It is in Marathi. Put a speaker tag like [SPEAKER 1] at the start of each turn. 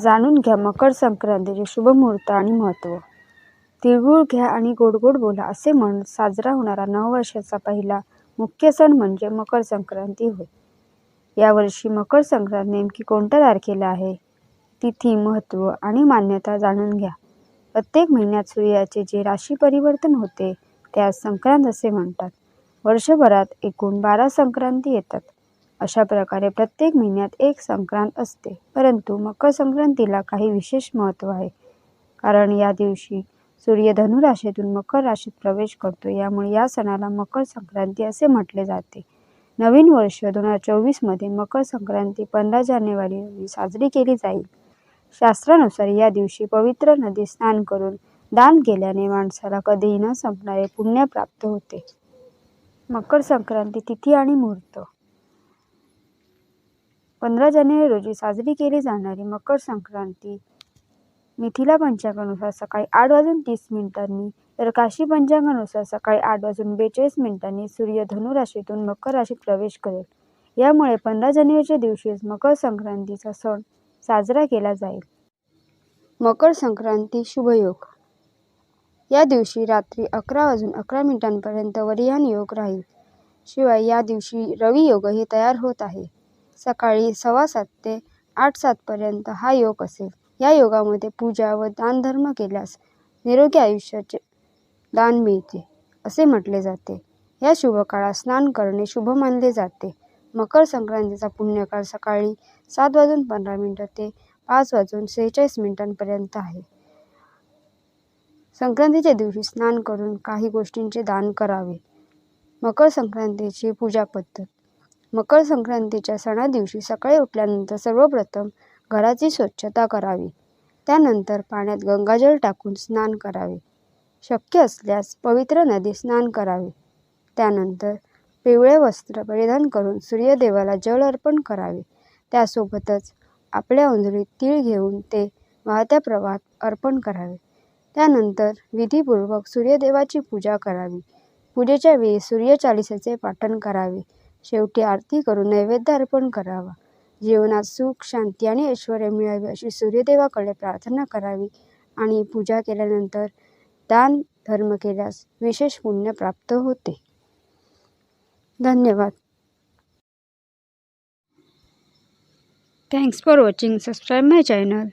[SPEAKER 1] जाणून घ्या मकर संक्रांतीचे शुभ मुहूर्त आणि महत्त्व. तिळगुळ घ्या आणि गोड गोड बोला असे म्हणून साजरा होणारा नववर्षाचा पहिला मुख्य सण म्हणजे मकर संक्रांती होय. यावर्षी मकर संक्रांत नेमकी कोणत्या तारखेला आहे? तिथी महत्त्व आणि मान्यता जाणून घ्या. प्रत्येक महिन्यात सूर्याचे जे राशी परिवर्तन होते त्यास संक्रांत असे म्हणतात. वर्षभरात एकूण बारा संक्रांती येतात. अशा प्रकारे प्रत्येक महिन्यात एक संक्रांत असते. परंतु मकर संक्रांतीला काही विशेष महत्त्व आहे. कारण या दिवशी सूर्य धनुराशीतून मकर राशीत प्रवेश करतो. यामुळे या सणाला मकर संक्रांती असे म्हटले जाते. नवीन वर्ष दोन हजार चोवीसमध्ये मकर संक्रांती पंधरा जानेवारी रोजी साजरी केली जाईल. शास्त्रानुसार या दिवशी पवित्र नदी स्नान करून दान केल्याने माणसाला कधीही न संपणारे पुण्य प्राप्त होते. मकर संक्रांती तिथी आणि मुहूर्त. पंधरा जानेवारी रोजी साजरी केली जाणारी मकर संक्रांती. मिथिला पंचांगानुसार सकाळी आठ वाजून तीस मिनिटांनी तर काशी पंचांगानुसार सकाळी आठ वाजून बेचाळीस मिनिटांनी सूर्य धनु राशीतून मकर राशीत प्रवेश करेल. यामुळे पंधरा जानेवारीच्या दिवशीच मकर संक्रांतीचा सण साजरा केला जाईल. मकर संक्रांती शुभयोग. या दिवशी रात्री अकरा वाजून अकरा मिनिटांपर्यंत वरियान योग राहील. शिवाय या दिवशी रवी योगही तयार होत आहे. सकाळी सव्वा सात ते आठ सातपर्यंत हा योग असेल. या योगामध्ये पूजा व दानधर्म केल्यास निरोगी आयुष्याचे दान मिळते असे म्हटले जाते. या शुभकाळात स्नान करणे शुभ मानले जाते. मकर संक्रांतीचा पुण्यकाळ सकाळी सात वाजून पंधरा मिनटं ते पाच वाजून सेहेचाळीस मिनिटांपर्यंत आहे. संक्रांतीच्या दिवशी स्नान करून काही गोष्टींचे दान करावे. मकर संक्रांतीची पूजा पद्धत. मकर संक्रांतीच्या सणादिवशी सकाळी उठल्यानंतर सर्वप्रथम घराची स्वच्छता करावी. त्यानंतर पाण्यात गंगाजल टाकून स्नान करावे. शक्य असल्यास पवित्र नदी स्नान करावे. त्यानंतर पिवळे वस्त्र परिधान करून सूर्यदेवाला जल अर्पण करावे. त्यासोबतच आपल्या उंजळीत तीळ घेऊन ते वाहत्या प्रवाहात अर्पण करावे. त्यानंतर विधीपूर्वक सूर्यदेवाची पूजा करावी. पूजेच्या वेळी सूर्यचालिसेचे पाठण करावे. शेवटी आरती करून नैवेद्य अर्पण करावा. जीवनात सुख शांती आणि ऐश्वर मिळावे अशी सूर्यदेवाकडे प्रार्थना करावी आणि पूजा केल्यानंतर दान धर्म केल्यास विशेष पुण्य प्राप्त होते. धन्यवाद. Thanks for watching subscribe my channel